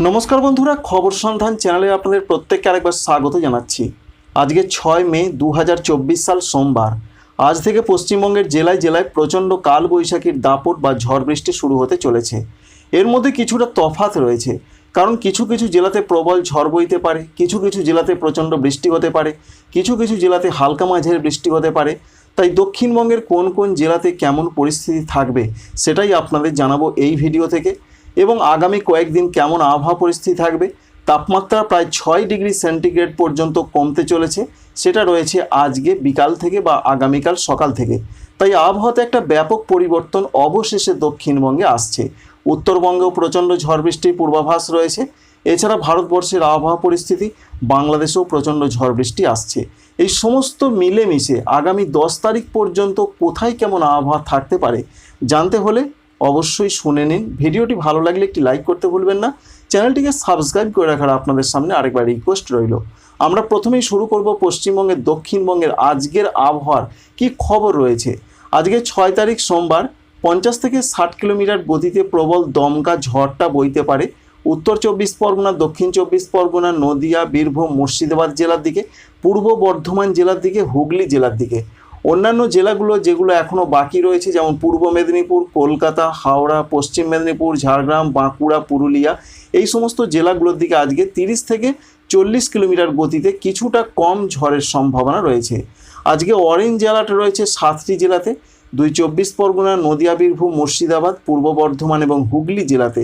নমস্কার বন্ধুরা, খবর সন্ধান চ্যানেলে আপনাদের প্রত্যেককে আরেকবার স্বাগত জানাচ্ছি। আজকে ছয় মে দু হাজার চব্বিশ সাল সোমবার। আজ থেকে পশ্চিমবঙ্গের জেলায় জেলায় প্রচণ্ড কালবৈশাখীর দাপট বা ঝড় বৃষ্টি শুরু হতে চলেছে। এর মধ্যে কিছুটা তফাৎ রয়েছে। কারণ কিছু কিছু জেলাতে প্রবল ঝড় বইতে পারে, কিছু কিছু জেলাতে প্রচণ্ড বৃষ্টি হতে পারে, কিছু কিছু জেলাতে হালকা মাঝের বৃষ্টি হতে পারে। তাই দক্ষিণবঙ্গের কোন কোন জেলাতে কেমন পরিস্থিতি থাকবে, সেটাই আপনাদের জানাব এই ভিডিও থেকে। এবং আগামী কয়েকদিন কেমন আবহাওয়া পরিস্থিতি থাকবে? তাপমাত্রা প্রায় ছয় ডিগ্রি সেন্টিগ্রেড পর্যন্ত কমতে চলেছে। সেটা রয়েছে আজকে, বিকাল থেকে বা আগামীকাল সকাল থেকে। তাই আবহাওয়াতে একটা ব্যাপক পরিবর্তন অবশেষে দক্ষিণবঙ্গে আসছে। উত্তরবঙ্গেও প্রচণ্ড ঝড় বৃষ্টির পূর্বাভাস রয়েছে। এছাড়া ভারতবর্ষের আবহাওয়া পরিস্থিতি, বাংলাদেশেও প্রচণ্ড ঝড় বৃষ্টি আসছে। এই সমস্ত মিলেমিশে আগামী দশ তারিখ পর্যন্ত কোথায় কেমন আবহাওয়া থাকতে পারে জানতে হলে অবশ্যই শুনে নিন। ভিডিওটি ভালো লাগলে একটি লাইক করতে ভুলবেন না। চ্যানেলটিকে সাবস্ক্রাইব করে রাখার আপনাদের সামনে আরেকবার রিকোয়েস্ট রইল। আমরা প্রথমেই শুরু করব পশ্চিমবঙ্গের, দক্ষিণবঙ্গের আজকের আবহাওয়ার কি খবর রয়েছে? আজকে ছয় তারিখ সোমবার, পঞ্চাশ থেকে ষাট কিলোমিটার গতিতে প্রবল দমকা ঝড়টা বইতে পারে। উত্তর চব্বিশ পরগনা, দক্ষিণ চব্বিশ পরগনা, নদিয়া, বীরভূম, মুর্শিদাবাদ জেলার দিকে, পূর্ব বর্ধমান জেলার দিকে, হুগলি জেলার দিকে। অন্যান্য জেলাগুলো যেগুলো এখনও বাকি রয়েছে, যেমন পূর্ব মেদিনীপুর, কলকাতা, হাওড়া, পশ্চিম মেদিনীপুর, ঝাড়গ্রাম, বাঁকুড়া, পুরুলিয়া, এই সমস্ত জেলাগুলোর দিকে আজকে তিরিশ থেকে চল্লিশ কিলোমিটার গতিতে কিছুটা কম ঝড়ের সম্ভাবনা রয়েছে। আজকে অরেঞ্জ জেলাটা রয়েছে সাতটি জেলাতে, দুই চব্বিশ পরগনা, নদিয়া, বীরভূম, মুর্শিদাবাদ, পূর্ব বর্ধমান এবং হুগলি জেলাতে।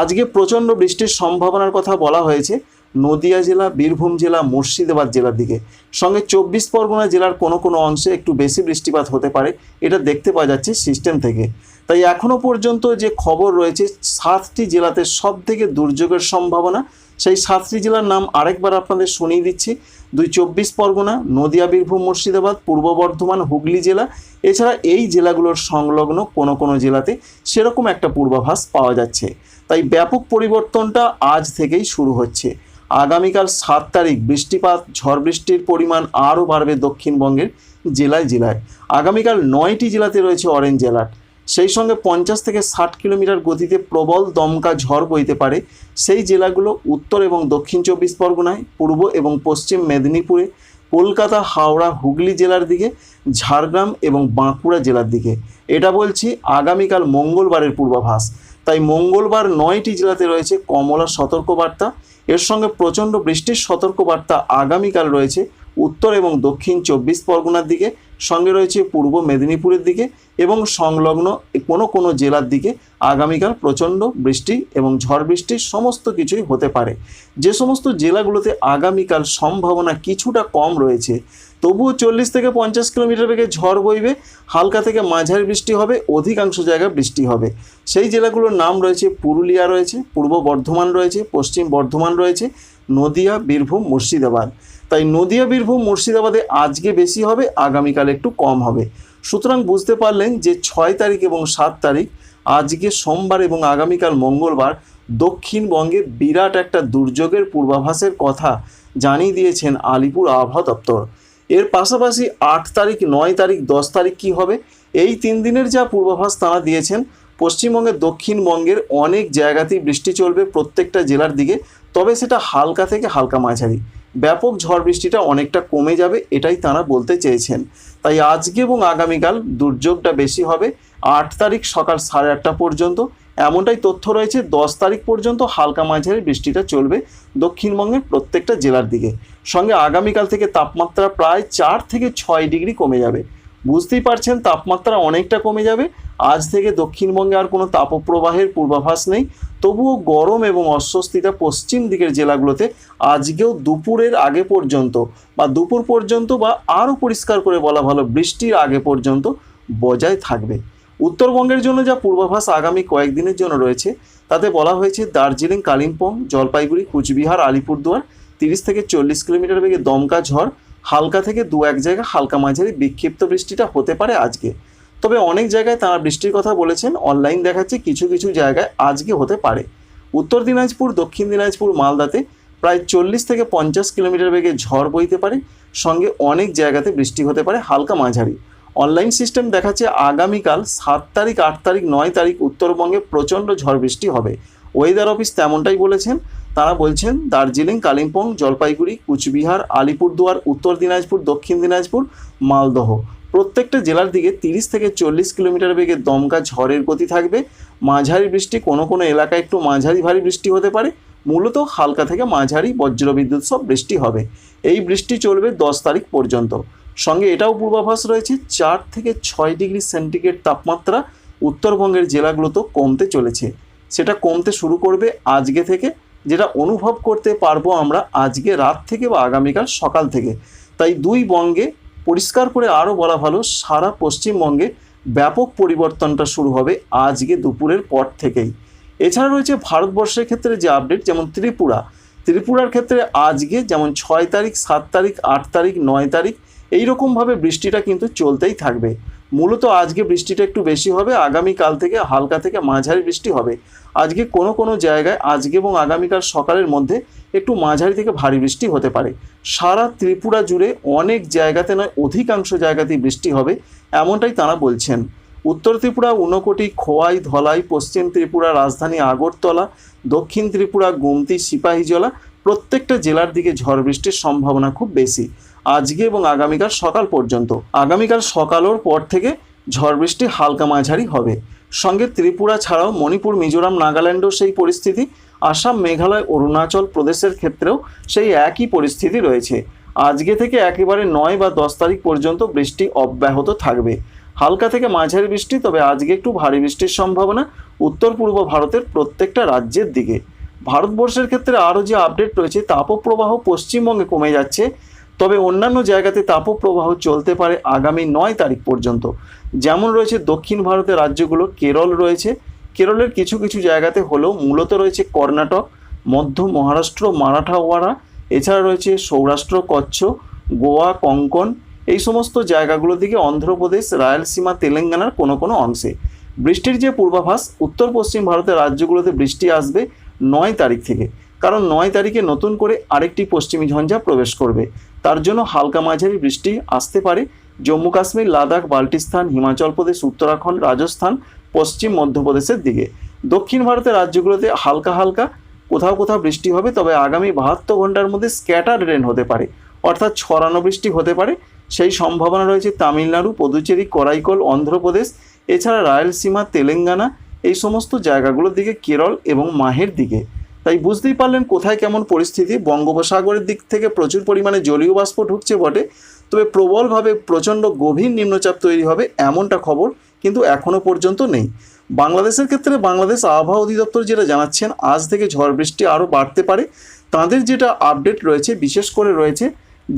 আজকে প্রচণ্ড বৃষ্টির সম্ভাবনার কথা বলা হয়েছে। নদিয়া জেলা, বীরভূম জেলা, মুর্শিদাবাদ জেলার দিকে। সঙ্গে চব্বিশ পরগনা জেলার কোনো কোনো অংশে একটু বেশি বৃষ্টিপাত হতে পারে, এটা দেখতে পাওয়া যাচ্ছে সিস্টেম থেকে। তাই এখনও পর্যন্ত যে খবর রয়েছে, সাতটি জেলাতে সব থেকে দুর্যোগের সম্ভাবনা, সেই সাতটি জেলার নাম আরেকবার আপনাদের শুনিয়ে দিচ্ছি। দুই চব্বিশ পরগনা, নদিয়া, বীরভূম, মুর্শিদাবাদ, পূর্ব বর্ধমান, হুগলি জেলা, এছাড়া এই জেলাগুলোর সংলগ্ন কোনো কোনো জেলাতে সেরকম একটা পূর্বাভাস পাওয়া যাচ্ছে। তাই ব্যাপক পরিবর্তনটা আজ থেকেই শুরু হচ্ছে। আগামীকাল সাত তারিখ বৃষ্টিপাত, ঝড় বৃষ্টির পরিমাণ আরও বাড়বে দক্ষিণবঙ্গের জেলায় জেলায়। আগামীকাল নয়টি জেলাতে রয়েছে অরেঞ্জ অ্যালার্ট সেই সঙ্গে পঞ্চাশ থেকে ষাট কিলোমিটার গতিতে প্রবল দমকা ঝড় বইতে পারে। সেই জেলাগুলো উত্তর এবং দক্ষিণ চব্বিশ পরগনায়, পূর্ব এবং পশ্চিম মেদিনীপুরে, কলকাতা, হাওড়া, হুগলি জেলার দিকে, ঝাড়গ্রাম এবং বাঁকুড়া জেলার দিকে। এটা বলছি আগামীকাল মঙ্গলবারের পূর্বাভাস। তাই মঙ্গলবার নয়টি জেলাতে রয়েছে কমলা সতর্কবার্তা। এর সঙ্গে প্রচণ্ড বৃষ্টির সতর্কবার্তা আগামীকাল রয়েছে। উত্তর এবং দক্ষিণ চব্বিশ পরগনার দিকে। সঙ্গে রয়েছে পূর্ব মেদিনীপুরের দিকে এবং সংলগ্ন কোনো কোনো জেলার দিকে আগামীকাল প্রচণ্ড বৃষ্টি এবং ঝড় বৃষ্টির সমস্ত কিছুই হতে পারে। যে সমস্ত জেলাগুলোতে আগামীকাল সম্ভাবনা কিছুটা কম রয়েছে, তবুও চল্লিশ থেকে পঞ্চাশ কিলোমিটার বেগে ঝড় বইবে, হালকা থেকে মাঝারি বৃষ্টি হবে, অধিকাংশ জায়গায় বৃষ্টি হবে। সেই জেলাগুলোর নাম রয়েছে পুরুলিয়া রয়েছে, পূর্ব বর্ধমান রয়েছে, পশ্চিম বর্ধমান রয়েছে, নদিয়া, বীরভূম, মুর্শিদাবাদ। তাই নদিয়া, বীরভূম, মুর্শিদাবাদে আজকে বেশি হবে, আগামীকাল একটু কম হবে। সুতরাং বুঝতে পারলেন যে ছয় তারিখ এবং সাত তারিখ, আজকে সোমবার এবং আগামীকাল মঙ্গলবার দক্ষিণবঙ্গে বিরাট একটা দুর্যোগের পূর্বাভাসের কথা জানিয়ে দিয়েছেন আলিপুর আবহাওয়া দপ্তর। এর পাশাপাশি আট তারিখ, নয় তারিখ, দশ তারিখ কি হবে? এই তিন দিনের যা পূর্বাভাস তারা দিয়েছেন পশ্চিমবঙ্গের দক্ষিণবঙ্গের অনেক জায়গাতেই বৃষ্টি চলবে প্রত্যেকটা জেলার দিকে, তবে সেটা হালকা থেকে হালকা মাঝারি। ব্যাপক ঝড় বৃষ্টিটা অনেকটা কমে যাবে, এটাই তারা বলতে চেয়েছেন। তাই আজকে এবং আগামীকাল দুর্যোগটা বেশি হবে, আট তারিখ সকাল সাড়ে আটটা পর্যন্ত। এমনটাই তথ্য রয়েছে, দশ তারিখ পর্যন্ত হালকা মাঝারি বৃষ্টিটা চলবে দক্ষিণবঙ্গের প্রত্যেকটা জেলার দিকে। সঙ্গে আগামীকাল থেকে তাপমাত্রা প্রায় চার থেকে ছয় ডিগ্রি কমে যাবে। বুঝতেই পারছেন, তাপমাত্রা অনেকটা কমে যাবে। আজ থেকে দক্ষিণবঙ্গে আর কোনো তাপপ্রবাহের পূর্বাভাস নেই। তবুও গরম এবং অস্বস্তিটা পশ্চিম দিকের জেলাগুলোতে আজকেও দুপুরের আগে পর্যন্ত বা দুপুর পর্যন্ত বা আরও পরিষ্কার করে বলা ভালো বৃষ্টির আগে পর্যন্ত বজায় থাকবে। উত্তরবঙ্গের জন্য যা পূর্বাভাস আগামী কয়েকদিনের জন্য রয়েছে, তাতে বলা হয়েছে দার্জিলিং, কালিম্পং, জলপাইগুড়ি, কুচবিহার, আলিপুরদুয়ার, তিরিশ থেকে চল্লিশ কিলোমিটার বেগে দমকা ঝড়, হালকা থেকে দু এক জায়গা হালকা মাঝারি বিক্ষিপ্ত বৃষ্টিটা হতে পারে আজকে। তবে অনেক জায়গায় তারা বৃষ্টির কথা বলেছেন অনলাইন দেখাচ্ছে কিছু কিছু জায়গায় আজকে হতে পারে। উত্তর দিনাজপুর, দক্ষিণ দিনাজপুর, মালদাতে প্রায় চল্লিশ থেকে পঞ্চাশ কিলোমিটার বেগে ঝড় বইতে পারে, সঙ্গে অনেক জায়গাতে বৃষ্টি হতে পারে হালকা মাঝারি। অনলাইন সিস্টেম দেখাচ্ছে আগামীকাল সাত তারিখ, আট তারিখ, নয় তারিখ উত্তরবঙ্গে প্রচণ্ড ঝড় বৃষ্টি হবে। ওয়েদার অফিস তেমনটাই বলেছেন। তারা বলছেন, দার্জিলিং, কালিম্পং, জলপাইগুড়ি, কুচবিহার, আলিপুরদুয়ার, উত্তর দিনাজপুর, দক্ষিণ দিনাজপুর, মালদহ। প্রত্যেকটা জেলার দিকে তিরিশ থেকে চল্লিশ কিলোমিটার বেগে দমকা ঝড়ের গতি থাকবে। মাঝারি বৃষ্টি কোনো কোনো এলাকায় একটু মাঝারি ভারী বৃষ্টি হতে পারে। মূলত হালকা থেকে মাঝারি বজ্রবিদ্যুৎ সব বৃষ্টি হবে। এই বৃষ্টি চলবে দশ তারিখ পর্যন্ত। সঙ্গে এটাও পূর্বাভাস রয়েছে, চার থেকে ছয় ডিগ্রি সেন্টিগ্রেড তাপমাত্রা উত্তরবঙ্গের জেলাগুলোতেও কমতে চলেছে। সেটা কমতে শুরু করবে আজকে থেকে, যেটা অনুভব করতে পারব আমরা আজকে রাত থেকে বা আগামীকাল সকাল থেকে। তাই দুই বঙ্গে পরিষ্কার করে আরও বলা ভালো, সারা পশ্চিমবঙ্গে ব্যাপক পরিবর্তনটা শুরু হবে আজকে দুপুরের পর থেকেই। এছাড়া রয়েছে ভারতবর্ষের ক্ষেত্রে যে আপডেট যেমন ত্রিপুরা। ত্রিপুরার ক্ষেত্রে আজকে যেমন ছয় তারিখ, সাত তারিখ, আট তারিখ, নয় তারিখ, এইরকমভাবে বৃষ্টিটা কিন্তু চলতেই থাকবে। মূলত আজকে বৃষ্টিটা একটু বেশি হবে, আগামীকাল থেকে হালকা থেকে মাঝারি বৃষ্টি হবে। আজকে কোনো কোনো জায়গায় আজকে এবং আগামীকাল সকালের মধ্যে একটু মাঝারি থেকে ভারী বৃষ্টি হতে পারে। সারা ত্রিপুরা জুড়ে অনেক জায়গাতে নয়, অধিকাংশ জায়গাতেই বৃষ্টি হবে, এমনটাই তারা বলছেন। উত্তর ত্রিপুরা, ঊনকোটি, খোয়াই, ধলাই, পশ্চিম ত্রিপুরা, রাজধানী আগরতলা, দক্ষিণ ত্রিপুরা, গুমতি, সিপাহীজলা প্রত্যেকটা জেলার দিকে ঝড় বৃষ্টির সম্ভাবনা খুব বেশি। আজকে এবং আগামীকাল সকাল পর্যন্ত। আগামীকাল সকালের পর থেকে ঝড় বৃষ্টি হালকা মাঝারি হবে। সঙ্গে ত্রিপুরা ছাড়াও মণিপুর, মিজোরাম, নাগাল্যান্ডও সেই পরিস্থিতি। আসাম, মেঘালয়, অরুণাচল প্রদেশের ক্ষেত্রেও সেই একই পরিস্থিতি রয়েছে। আজকে থেকে একেবারে নয় বা দশ তারিখ পর্যন্ত বৃষ্টি অব্যাহত থাকবে। হালকা থেকে মাঝারি বৃষ্টি, তবে আজকে একটু ভারী বৃষ্টির সম্ভাবনা উত্তর পূর্ব ভারতের প্রত্যেকটা রাজ্যের দিকে। ভারতবর্ষের ক্ষেত্রে আরও যে আপডেট রয়েছে, তাপপ্রবাহ পশ্চিমবঙ্গে কমে যাচ্ছে। তবে অন্যান্য জায়গাতে তাপপ্রবাহ চলতে পারে আগামী নয় তারিখ পর্যন্ত। যেমন রয়েছে দক্ষিণ ভারতের রাজ্যগুলো, কেরল রয়েছে। কেরলের কিছু কিছু জায়গাতে হলেও মূলত রয়েছে কর্ণাটক, মধ্য মহারাষ্ট্র, মারাঠাওয়াড়া, এছাড়া রয়েছে সৌরাষ্ট্র, কচ্ছ, গোয়া, কঙ্কন। এই সমস্ত জায়গাগুলো দিকে অন্ধ্রপ্রদেশ, রায়লসীমা, তেলেঙ্গানার কোনো কোনো অংশে। বৃষ্টির যে পূর্বাভাস, উত্তর পশ্চিম ভারতের রাজ্যগুলোতে বৃষ্টি আসবে নয় তারিখ থেকে। কারণ নয় তারিখে নতুন করে আরেকটি পশ্চিমী ঝঞ্ঝা প্রবেশ করবে। তার জন্য হালকা মাঝারি বৃষ্টি আসতে পারে। জম্মু কাশ্মীর, লাদাখ, বাল্টিস্তান, হিমাচল প্রদেশ, উত্তরাখণ্ড, রাজস্থান, পশ্চিম মধ্যপ্রদেশের দিকে। দক্ষিণ ভারতের রাজ্যগুলোতে হালকা হালকা, কোথাও কোথাও বৃষ্টি হবে, তবে আগামী বাহাত্তর ঘণ্টার মধ্যে স্ক্যাটার রেন হতে পারে, অর্থাৎ ছড়ানো বৃষ্টি হতে পারে। সেই সম্ভাবনা রয়েছে তামিলনাড়ু, পদুচেরি, করাইকল, অন্ধ্রপ্রদেশ, এছাড়া রায়লসীমা, তেলেঙ্গানা, এই সমস্ত জায়গাগুলোর দিকে, কেরল এবং মাহের দিকে। তাই বুঝতেই পারলেন কোথায় কেমন পরিস্থিতি। বঙ্গোপসাগরের দিক থেকে প্রচুর পরিমাণে জলীয় বাষ্প ঢুকছে বটে। তবে প্রবলভাবে প্রচণ্ড গভীর নিম্নচাপ তৈরি হবে এমনটা খবর কিন্তু এখনও পর্যন্ত নেই। বাংলাদেশের ক্ষেত্রে বাংলাদেশ আবহাওয়া অধিদপ্তর যেটা জানাচ্ছেন, আজ থেকে ঝড় বৃষ্টি আরও বাড়তে পারে। তাদের যেটা আপডেট রয়েছে, বিশেষ করে রয়েছে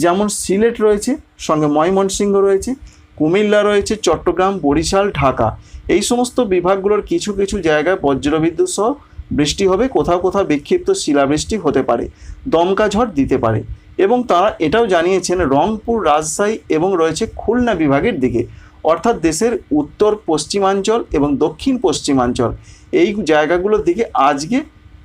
যেমন সিলেট রয়েছে, সঙ্গে ময়মনসিংহ রয়েছে, কুমিল্লা রয়েছে, চট্টগ্রাম, বরিশাল, ঢাকা। এই সমস্ত বিভাগগুলোর কিছু কিছু জায়গায় বজ্রবিদ্যুৎ সহ বৃষ্টি হবে, কোথাও কোথাও বিক্ষিপ্ত শিলাবৃষ্টি হতে পারে, দমকা ঝড় দিতে পারে এবং তারা এটাও জানিয়েছেন রংপুর, রাজশাহী এবং রয়েছে খুলনা বিভাগের দিকে, অর্থাৎ দেশের উত্তর পশ্চিমাঞ্চল এবং দক্ষিণ পশ্চিমাঞ্চল। এই জায়গাগুলোর দিকে আজকে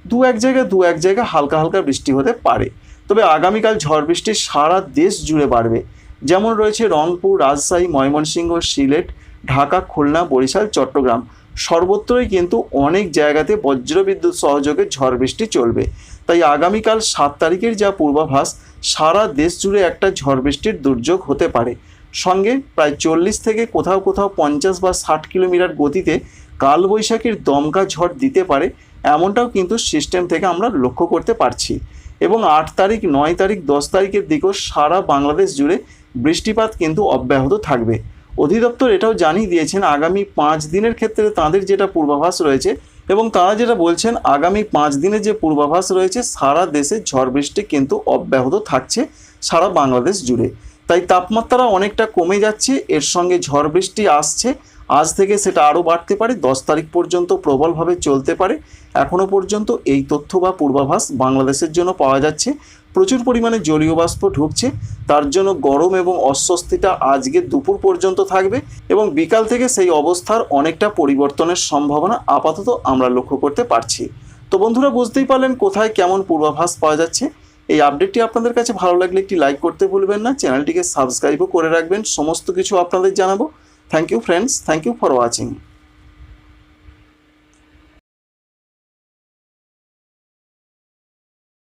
দু এক জায়গায় দু এক জায়গায় হালকা হালকা বৃষ্টি হতে পারে। তবে আগামীকাল ঝড় বৃষ্টি সারা দেশ জুড়ে বাড়বে। যেমন রয়েছে রংপুর, রাজশাহী, ময়মনসিংহ, সিলেট, ঢাকা, খুলনা, বরিশাল, চট্টগ্রাম। সর্বত্রই কিন্তু অনেক জায়গাতে বজ্রবিদ্যুৎ সহযোগে ঝড় বৃষ্টি চলবে। তাই আগামীকাল সাত তারিখের যা পূর্বাভাস, সারা দেশ জুড়ে একটা ঝড় বৃষ্টির দুর্যোগ হতে পারে। সঙ্গে প্রায় চল্লিশ থেকে কোথাও কোথাও পঞ্চাশ বা ষাট কিলোমিটার গতিতে কালবৈশাখীর দমকা ঝড় দিতে পারে, এমনটাও কিন্তু সিস্টেম থেকে আমরা লক্ষ্য করতে পারছি। এবং আট তারিখ, নয় তারিখ, দশ তারিখের দিকেও সারা বাংলাদেশ জুড়ে বৃষ্টিপাত কিন্তু অব্যাহত থাকবে। অধিদপ্তর এটাও জানিয়ে দিয়েছেন, আগামী পাঁচ দিনের ক্ষেত্রে তাদের যেটা পূর্বাভাস রয়েছে এবং তারা যেটা বলছেন, আগামী পাঁচ দিনে যে পূর্বাভাস রয়েছে, সারা দেশে ঝড় বৃষ্টি কিন্তু অব্যাহত থাকছে সারা বাংলাদেশ জুড়ে। তাই তাপমাত্রা অনেকটা কমে যাচ্ছে, এর সঙ্গে ঝড় বৃষ্টি আসছে। আজ থেকে সেটা আরও বাড়তে পারে, দশ তারিখ পর্যন্ত প্রবলভাবে চলতে পারে। এখনও পর্যন্ত এই তথ্য বা পূর্বাভাস বাংলাদেশের জন্য পাওয়া যাচ্ছে। প্রচুর পরিমাণে জলীয় বাষ্প ঢুকছে, তার জন্য গরম এবং অস্বস্তিটা আজকে দুপুর পর্যন্ত থাকবে এবং বিকাল থেকে সেই অবস্থার অনেকটা পরিবর্তনের সম্ভাবনা আপাতত আমরা লক্ষ্য করতে পারছি। তো বন্ধুরা, বুঝতেই পারলেন কোথায় কেমন পূর্বাভাস পাওয়া যাচ্ছে। এই আপডেটটি আপনাদের কাছে ভালো লাগলে একটি লাইক করতে ভুলবেন না। চ্যানেলটিকে সাবস্ক্রাইবও করে রাখবেন। সমস্ত কিছু আপনাদের জানাব। Thank you friends thank you for watching